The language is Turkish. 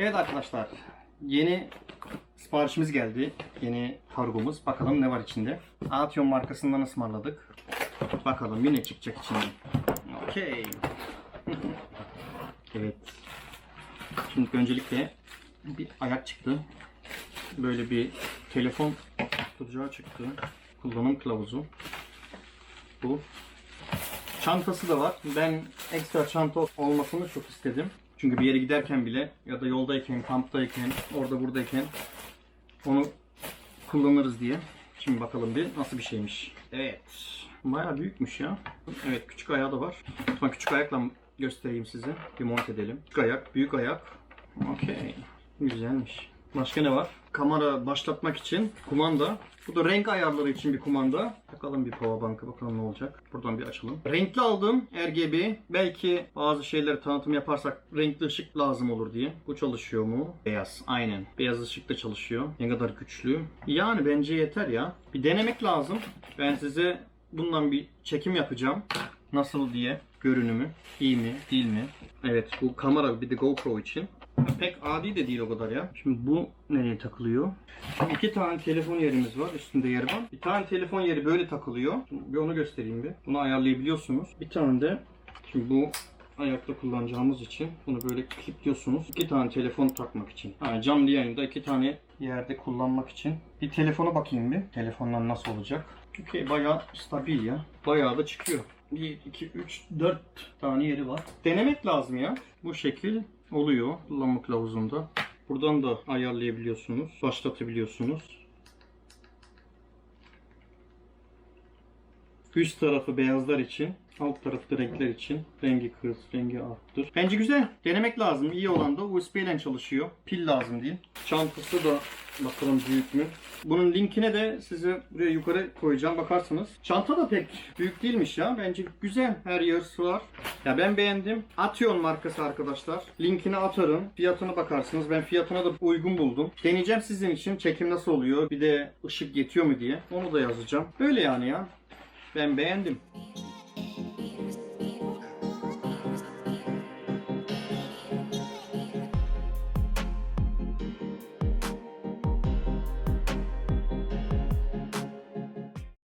Evet arkadaşlar. Yeni siparişimiz geldi. Yeni kargomuz. Bakalım ne var içinde. Aatyon markasından ısmarladık. Bakalım yine çıkacak içinden. Okey. evet. Şimdi öncelikle bir ayak çıktı. Böyle bir telefon tutacağı çıktı. Kullanım kılavuzu. Bu. Çantası da var. Ben ekstra çanta olmasını çok istedim. Çünkü bir yere giderken bile ya da yoldayken, kamptayken, orada buradayken onu kullanırız diye. Şimdi bakalım bir nasıl bir şeymiş. Evet. Bayağı büyükmüş ya. Evet küçük ayağı da var. Lütfen küçük ayakla göstereyim size. Bir monte edelim. Küçük ayak, büyük ayak. Okey. Güzelmiş. Başka ne var? Kamera başlatmak için kumanda. Bu da renk ayarları için bir kumanda. Bakalım bir powerbank'a bakalım ne olacak. Buradan bir açalım. Renkli aldım RGB. Belki bazı şeyleri tanıtım yaparsak renkli ışık lazım olur diye. Bu çalışıyor mu? Beyaz. Aynen. Beyaz ışık da çalışıyor. Ne kadar güçlü. Yani bence yeter ya. Bir denemek lazım. Ben size bundan bir çekim yapacağım. Nasıl diye. Görünümü. iyi mi? Değil mi? Evet bu kamera bir de GoPro için. Pek adi de değil o kadar ya. Şimdi bu nereye takılıyor? Şimdi iki tane telefon yerimiz var. Üstünde yer var. Bir tane telefon yeri böyle takılıyor. Şimdi bir onu göstereyim bir. Bunu ayarlayabiliyorsunuz. Bir tane de şimdi bu ayakta kullanacağımız için bunu böyle kilipliyorsunuz. İki tane telefon takmak için. Ha, canlı yayında iki tane yerde kullanmak için. Bir telefona bakayım bir. Telefondan nasıl olacak? Okey bayağı stabil ya. Bayağı da çıkıyor. 1, 2, 3, 4 tane yeri var. Denemek lazım ya. Bu şekil oluyor kullanma kılavuzunda. Buradan da ayarlayabiliyorsunuz. Başlatabiliyorsunuz. Üst tarafı beyazlar için, alt tarafı da renkler için. Rengi kız, rengi arttır. Bence güzel. Denemek lazım. İyi olan da USB ile çalışıyor. Pil lazım değil. Çantası da bakalım büyük mü? Bunun linkine de size buraya yukarı koyacağım. Bakarsınız. Çanta da pek büyük değilmiş ya. Bence güzel. Her yarısı var. Ya ben beğendim. Atyon markası arkadaşlar. Linkini atarım. Fiyatına bakarsınız. Ben fiyatına da uygun buldum. Deneyeceğim sizin için. Çekim nasıl oluyor? Bir de ışık yetiyor mu diye. Onu da yazacağım. Böyle yani ya. Ben beğendim.